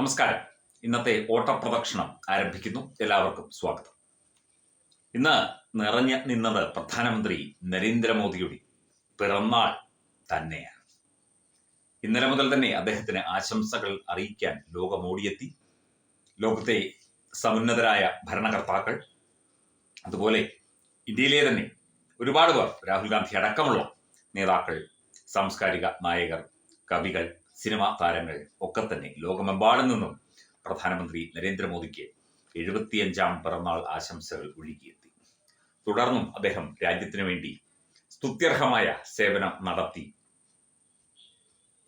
നമസ്കാരം. ഇന്നത്തെ ഓട്ടപ്രദക്ഷിണം ആരംഭിക്കുന്നു. എല്ലാവർക്കും സ്വാഗതം. ഇന്ന് നിറഞ്ഞു നിന്നത് പ്രധാനമന്ത്രി നരേന്ദ്രമോദിയുടെ പിറന്നാൾ തന്നെയാണ്. ഇന്നലെ മുതൽ തന്നെ അദ്ദേഹത്തിന് ആശംസകൾ അറിയിക്കാൻ ലോകമോടിയെത്തി. ലോകത്തെ സമുന്നതരായ ഭരണകർത്താക്കൾ അതുപോലെ ഇന്ത്യയിലെ തന്നെ ഒരുപാട് പേർ രാഹുൽ ഗാന്ധി അടക്കമുള്ള നേതാക്കൾ സാംസ്കാരിക നായകർ കവികൾ സിനിമാ താരങ്ങൾ ഒക്കെ തന്നെ ലോകമെമ്പാടും നിന്നും പ്രധാനമന്ത്രി നരേന്ദ്രമോദിക്ക് എഴുപത്തിയഞ്ചാം പിറന്നാൾ ആശംസകൾ ഒഴുകിയെത്തി. തുടർന്നും അദ്ദേഹം രാജ്യത്തിനു വേണ്ടി സ്തുത്യർഹമായ സേവനം നടത്തി.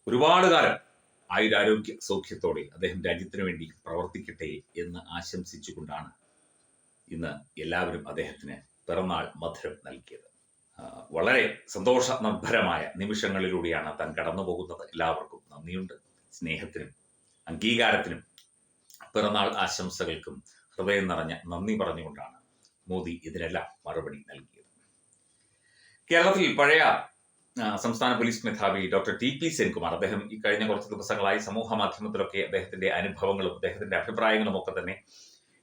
ഒരുപാട് കാലം ആയുരാരോഗ്യ സൗഖ്യത്തോടെ അദ്ദേഹം രാജ്യത്തിനു വേണ്ടി പ്രവർത്തിക്കട്ടെ എന്ന് ആശംസിച്ചുകൊണ്ടാണ് ഇന്ന് എല്ലാവരും അദ്ദേഹത്തിന് പിറന്നാൾ മധുരം നൽകിയത്. വളരെ സന്തോഷ നിർഭരമായ നിമിഷങ്ങളിലൂടെയാണ് താൻ കടന്നു പോകുന്നത് എല്ലാവർക്കും. നന്ദിയുണ്ട് സ്നേഹത്തിനും അംഗീകാരത്തിനും പിറന്നാൾ ആശംസകൾക്കും ഹൃദയം നിറഞ്ഞ നന്ദി പറഞ്ഞുകൊണ്ടാണ് മോദി ഇതിനെല്ലാം മറുപടി നൽകിയത്. കേരളത്തിൽ പഴയ സംസ്ഥാന പോലീസ് മേധാവി ഡോക്ടർ ടി പി സെൻകുമാർ അദ്ദേഹം ഈ കഴിഞ്ഞ കുറച്ച് ദിവസങ്ങളായി സമൂഹ മാധ്യമത്തിലൊക്കെ അദ്ദേഹത്തിന്റെ അനുഭവങ്ങളും അദ്ദേഹത്തിന്റെ അഭിപ്രായങ്ങളും ഒക്കെ തന്നെ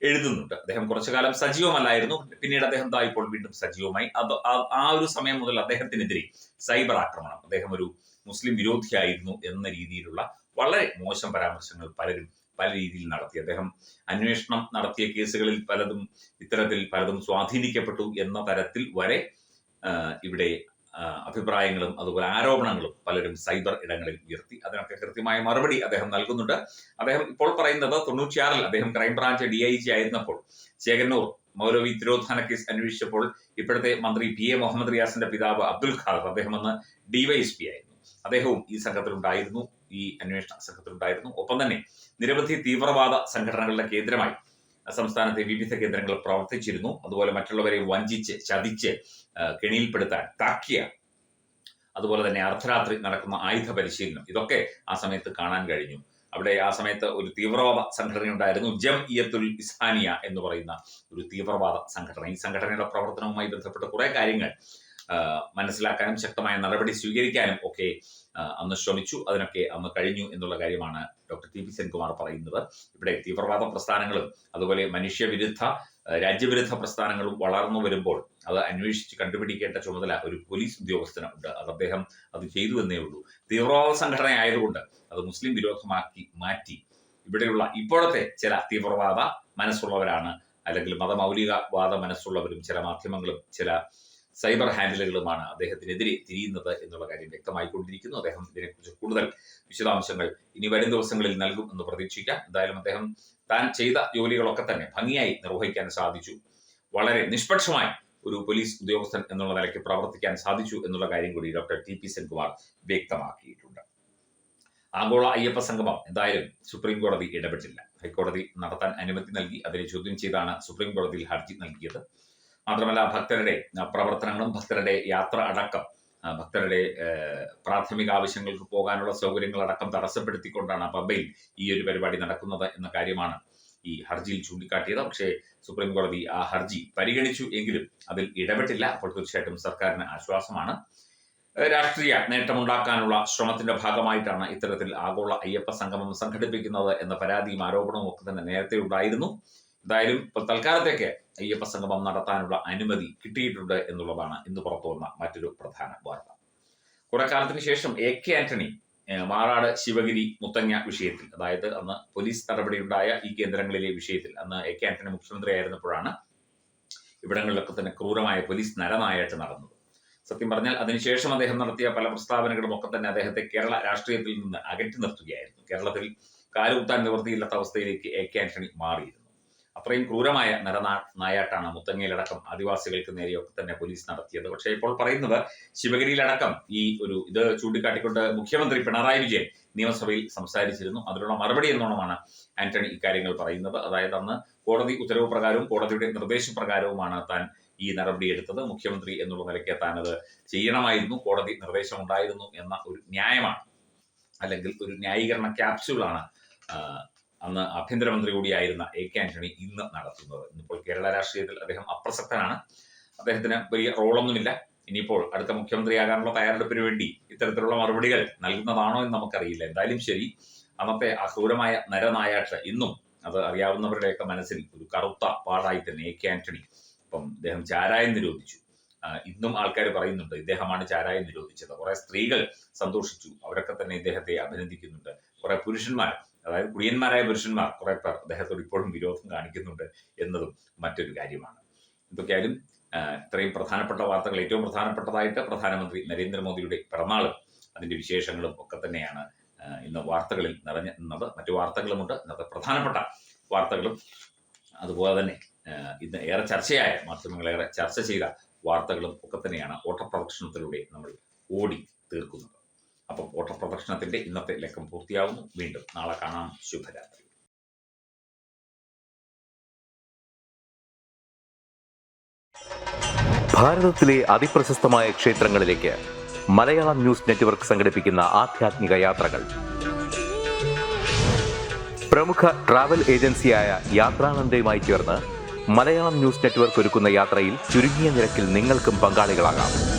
എഴുതുന്നുണ്ട്. അദ്ദേഹം കുറച്ചു കാലം സജീവമല്ലായിരുന്നു. പിന്നീട് അദ്ദേഹം ഇപ്പോൾ വീണ്ടും സജീവമായി. അത് ആ ഒരു സമയം മുതൽ അദ്ദേഹത്തിനെതിരെ സൈബർ ആക്രമണം. അദ്ദേഹം ഒരു മുസ്ലിം വിരോധിയായിരുന്നു എന്ന രീതിയിലുള്ള വളരെ മോശം പരാമർശങ്ങൾ പലരും പല രീതിയിൽ നടത്തി. അദ്ദേഹം അന്വേഷണം നടത്തിയ കേസുകളിൽ പലതും ഇത്തരത്തിൽ പലതും സ്വാധീനിക്കപ്പെട്ടു എന്ന തരത്തിൽ വരെ ഇവിടെ അഭിപ്രായങ്ങളും അതുപോലെ ആരോപണങ്ങളും പലരും സൈബർ ഇടങ്ങളിൽ ഉയർത്തി. അതിനൊക്കെ കൃത്യമായ മറുപടി അദ്ദേഹം നൽകുന്നുണ്ട്. അദ്ദേഹം ഇപ്പോൾ പറയുന്നത് തൊണ്ണൂറ്റിയാറിൽ അദ്ദേഹം ക്രൈംബ്രാഞ്ച് ഡി ഐ ജി ആയിരുന്നപ്പോൾ ചേകന്നൂർ മൗലവി തിരോധാന കേസ് അന്വേഷിച്ചപ്പോൾ ഇപ്പോഴത്തെ മന്ത്രി പി എ മുഹമ്മദ് റിയാസിന്റെ പിതാവ് അബ്ദുൽ ഖാദർ അദ്ദേഹം അന്ന് ഡിവൈഎസ്പി ആയിരുന്നു. അദ്ദേഹവും ഈ സംഘത്തിലുണ്ടായിരുന്നു ഈ അന്വേഷണ സംഘത്തിലുണ്ടായിരുന്നു. ഒപ്പം തന്നെ നിരവധി തീവ്രവാദ സംഘടനകളുടെ കേന്ദ്രമായി സംസ്ഥാനത്തെ വിവിധ കേന്ദ്രങ്ങൾ പ്രവർത്തിച്ചിരുന്നു. അതുപോലെ മറ്റുള്ളവരെ വഞ്ചിച്ച് ചതിച്ച് കെണിയിൽപ്പെടുത്താൻ താക്കിയ അതുപോലെ തന്നെ അർദ്ധരാത്രി നടക്കുന്ന ആയുധ പരിശീലനം ഇതൊക്കെ ആ സമയത്ത് കാണാൻ കഴിഞ്ഞു. അവിടെ ആ സമയത്ത് ഒരു തീവ്രവാദ സംഘടനയുണ്ടായിരുന്നു ജം ഇയത്തുൽ ഇസ്ഹാനിയ എന്ന് പറയുന്ന ഒരു തീവ്രവാദ സംഘടന. ഈ സംഘടനയുടെ പ്രവർത്തനവുമായി ബന്ധപ്പെട്ട കുറെ കാര്യങ്ങൾ മനസ്സിലാക്കാനും ശക്തമായ നടപടി സ്വീകരിക്കാനും ഒക്കെ അന്ന് ശ്രമിച്ചു. അതിനൊക്കെ അന്ന് കഴിഞ്ഞു എന്നുള്ള കാര്യമാണ് ഡോക്ടർ ടി പി സെൻകുമാർ പറയുന്നത്. ഇവിടെ തീവ്രവാദ പ്രസ്ഥാനങ്ങളും അതുപോലെ മനുഷ്യവിരുദ്ധ രാജ്യവിരുദ്ധ പ്രസ്ഥാനങ്ങളും വളർന്നു വരുമ്പോൾ അത് അന്വേഷിച്ച് കണ്ടുപിടിക്കേണ്ട ചുമതല ഒരു പോലീസ് ഉദ്യോഗസ്ഥനുണ്ട് അത് അദ്ദേഹം അത് ചെയ്തു എന്നേ ഉള്ളൂ. തീവ്രവാദ സംഘടന ആയതുകൊണ്ട് അത് മുസ്ലിം വിരോധമാക്കി മാറ്റി. ഇവിടെയുള്ള ഇപ്പോഴത്തെ ചില തീവ്രവാദ മനസ്സുള്ളവരാണ് അല്ലെങ്കിൽ മതമൗലികവാദ മനസ്സുള്ളവരും ചില മാധ്യമങ്ങളും ചില സൈബർ ഹാൻഡിലുകളുമാണ് അദ്ദേഹത്തിനെതിരെ തിരിയുന്നത് എന്നുള്ള കാര്യം വ്യക്തമായിക്കൊണ്ടിരിക്കുന്നു. അദ്ദേഹം ഇതിനെക്കുറിച്ച് കൂടുതൽ വിശദാംശങ്ങൾ ഇനി വരും ദിവസങ്ങളിൽ നൽകും എന്ന് പ്രതീക്ഷിക്കാം. എന്തായാലും അദ്ദേഹം താൻ ചെയ്ത ജോലികളൊക്കെ തന്നെ ഭംഗിയായി നിർവഹിക്കാൻ സാധിച്ചു. വളരെ നിഷ്പക്ഷമായി ഒരു പോലീസ് ഉദ്യോഗസ്ഥൻ എന്നുള്ള നിലയ്ക്ക് പ്രവർത്തിക്കാൻ സാധിച്ചു എന്നുള്ള കാര്യം കൂടി ഡോക്ടർ ടി പി സെൻകുമാർ വ്യക്തമാക്കിയിട്ടുണ്ട്. ആഗോള അയ്യപ്പ സംഗമം എന്തായാലും സുപ്രീം കോടതി ഇടപെട്ടില്ല. ഹൈക്കോടതി നടത്താൻ അനുമതി നൽകി അതിനെ ചോദ്യം ചെയ്താണ് സുപ്രീം കോടതിയിൽ ഹർജി നൽകിയത്. മാത്രമല്ല ഭക്തരുടെ പ്രവർത്തനങ്ങളും ഭക്തരുടെ യാത്ര അടക്കം ഭക്തരുടെ പ്രാഥമിക ആവശ്യങ്ങൾക്ക് പോകാനുള്ള സൗകര്യങ്ങൾ അടക്കം തടസ്സപ്പെടുത്തിക്കൊണ്ടാണ് പമ്പയിൽ ഈ ഒരു പരിപാടി നടക്കുന്നത് എന്ന കാര്യമാണ് ഈ ഹർജിയിൽ ചൂണ്ടിക്കാട്ടിയത്. പക്ഷേ സുപ്രീം കോടതി ആ ഹർജി പരിഗണിച്ചു എങ്കിലും അതിൽ ഇടപെട്ടില്ല. അപ്പോൾ തീർച്ചയായിട്ടും സർക്കാരിന് ആശ്വാസമാണ്. രാഷ്ട്രീയ നേട്ടമുണ്ടാക്കാനുള്ള ശ്രമത്തിന്റെ ഭാഗമായിട്ടാണ് ഇത്തരത്തിൽ ആഗോള അയ്യപ്പ സംഗമം സംഘടിപ്പിക്കുന്നത് എന്ന പരാതിയും ആരോപണവും ഒക്കെ തന്നെ നേരത്തെ ഉണ്ടായിരുന്നു. എന്തായാലും ഇപ്പോൾ തൽക്കാലത്തേക്ക് അയ്യപ്പ സംഗമം നടത്താനുള്ള അനുമതി കിട്ടിയിട്ടുണ്ട് എന്നുള്ളതാണ് ഇന്ന് പുറത്തു വന്ന മറ്റൊരു പ്രധാന വാർത്ത. കുറെ കാലത്തിന് ശേഷം എ കെ ആന്റണി മാറാട് ശിവഗിരി മുത്തങ്ങ വിഷയത്തിൽ അതായത് അന്ന് പോലീസ് നടപടിയുണ്ടായ ഈ കേന്ദ്രങ്ങളിലെ വിഷയത്തിൽ അന്ന് എ കെ ആന്റണി മുഖ്യമന്ത്രിയായിരുന്നപ്പോഴാണ് ഇവിടങ്ങളിലൊക്കെ തന്നെ ക്രൂരമായ പോലീസ് നരനായിട്ട് നടന്നത്. സത്യം പറഞ്ഞാൽ അതിനുശേഷം അദ്ദേഹം നടത്തിയ പല പ്രസ്താവനകളും ഒക്കെ തന്നെ അദ്ദേഹത്തെ കേരള രാഷ്ട്രീയത്തിൽ നിന്ന് അകറ്റി നിർത്തുകയായിരുന്നു. കേരളത്തിൽ കാലുകുത്താൻ നിവൃത്തിയില്ലാത്ത അവസ്ഥയിലേക്ക് എ കെ ആന്റണി മാറിയിരുന്നു. അത്രയും ക്രൂരമായ നരനാ നായാട്ടാണ് മുത്തങ്ങയിലടക്കം ആദിവാസികൾക്ക് നേരെയൊക്കെ തന്നെ പോലീസ് നടത്തിയത്. പക്ഷേ ഇപ്പോൾ പറയുന്നത് ശിവഗിരിയിലടക്കം ഈ ഒരു ഇത് ചൂണ്ടിക്കാട്ടിക്കൊണ്ട് മുഖ്യമന്ത്രി പിണറായി വിജയൻ നിയമസഭയിൽ സംസാരിച്ചിരുന്നു. അതിനുള്ള മറുപടി എന്നോണമാണ് ആന്റണി ഇക്കാര്യങ്ങൾ പറയുന്നത്. അതായത് അന്ന് കോടതി ഉത്തരവ് പ്രകാരവും കോടതിയുടെ നിർദ്ദേശപ്രകാരവുമാണ് താൻ ഈ നടപടി എടുത്തത്. മുഖ്യമന്ത്രി എന്നുള്ള നിലയ്ക്ക് താൻ അത് ചെയ്യണമായിരുന്നു. കോടതി നിർദ്ദേശമുണ്ടായിരുന്നു എന്ന ഒരു ന്യായമാണ്. അല്ലെങ്കിൽ ഒരു ന്യായീകരണ ക്യാപ്സ്യൂളാണ് അന്ന് ആഭ്യന്തരമന്ത്രി കൂടിയായിരുന്ന എ കെ ആന്റണി ഇന്ന് നടത്തുന്നത്. ഇന്നിപ്പോൾ കേരള രാഷ്ട്രീയത്തിൽ അദ്ദേഹം അപ്രസക്തനാണ്. അദ്ദേഹത്തിന് വലിയ റോളൊന്നുമില്ല. ഇനിയിപ്പോൾ അടുത്ത മുഖ്യമന്ത്രിയാകാനുള്ള തയ്യാറെടുപ്പിന് വേണ്ടി ഇത്തരത്തിലുള്ള മറുപടികൾ നൽകുന്നതാണോ എന്ന് നമുക്കറിയില്ല. എന്തായാലും ശരി അന്നത്തെ അക്രൂരമായ നരനായാക്ഷ ഇന്നും അത് അറിയാവുന്നവരുടെയൊക്കെ മനസ്സിൽ ഒരു കറുത്ത പാടായി തന്നെ എ കെ ആന്റണി. അപ്പം ഇദ്ദേഹം ചാരായം നിരോധിച്ചു. ഇന്നും ആൾക്കാർ പറയുന്നുണ്ട് ഇദ്ദേഹമാണ് ചാരായം നിരോധിച്ചത്. കുറെ സ്ത്രീകൾ സന്തോഷിച്ചു. അവരൊക്കെ തന്നെ ഇദ്ദേഹത്തെ അഭിനന്ദിക്കുന്നുണ്ട്. കുറെ പുരുഷന്മാർ അതായത് കുടിയന്മാരായ പുരുഷന്മാർ കുറെ പേർ അദ്ദേഹത്തോട് ഇപ്പോഴും വിരോധം കാണിക്കുന്നുണ്ട് എന്നതും മറ്റൊരു കാര്യമാണ്. എന്തൊക്കെയായാലും ഇത്രയും പ്രധാനപ്പെട്ട വാർത്തകൾ ഏറ്റവും പ്രധാനപ്പെട്ടതായിട്ട് പ്രധാനമന്ത്രി നരേന്ദ്രമോദിയുടെ പിറന്നാളും അതിന്റെ വിശേഷങ്ങളും ഒക്കെ തന്നെയാണ് ഇന്ന് വാർത്തകളിൽ നിറഞ്ഞു നിന്നത് മറ്റു വാർത്തകളുമുണ്ട്. ഇന്നത്തെ പ്രധാനപ്പെട്ട വാർത്തകളും അതുപോലെ തന്നെ ഇന്ന് ഏറെ ചർച്ചയായ മാധ്യമങ്ങളേറെ ചർച്ച ചെയ്ത വാർത്തകളും ഒക്കെ തന്നെയാണ് ഓട്ടപ്രദക്ഷിണത്തിലൂടെ നമ്മൾ ഓടി തീർക്കുന്നത്. അപ്പം പ്രദർശനത്തിന്റെ ഇന്നത്തെ ലക്കം പൂർത്തിയാവുന്നു. വീണ്ടും നാളെ കാണാം. ശുഭരാത്രി. ഭാരതത്തിലെ അതിപ്രശസ്തമായ ക്ഷേത്രങ്ങളിലേക്ക് മലയാളം ന്യൂസ് നെറ്റ്വർക്ക് സംഘടിപ്പിക്കുന്ന ആധ്യാത്മിക യാത്രകൾ. പ്രമുഖ ട്രാവൽ ഏജൻസിയായ യാത്രാനന്ദയുമായി ചേർന്ന് മലയാളം ന്യൂസ് നെറ്റ്വർക്ക് ഒരുക്കുന്ന യാത്രയിൽ ചുരുങ്ങിയ നിരക്കിൽ നിങ്ങൾക്കും പങ്കാളികളാകാം.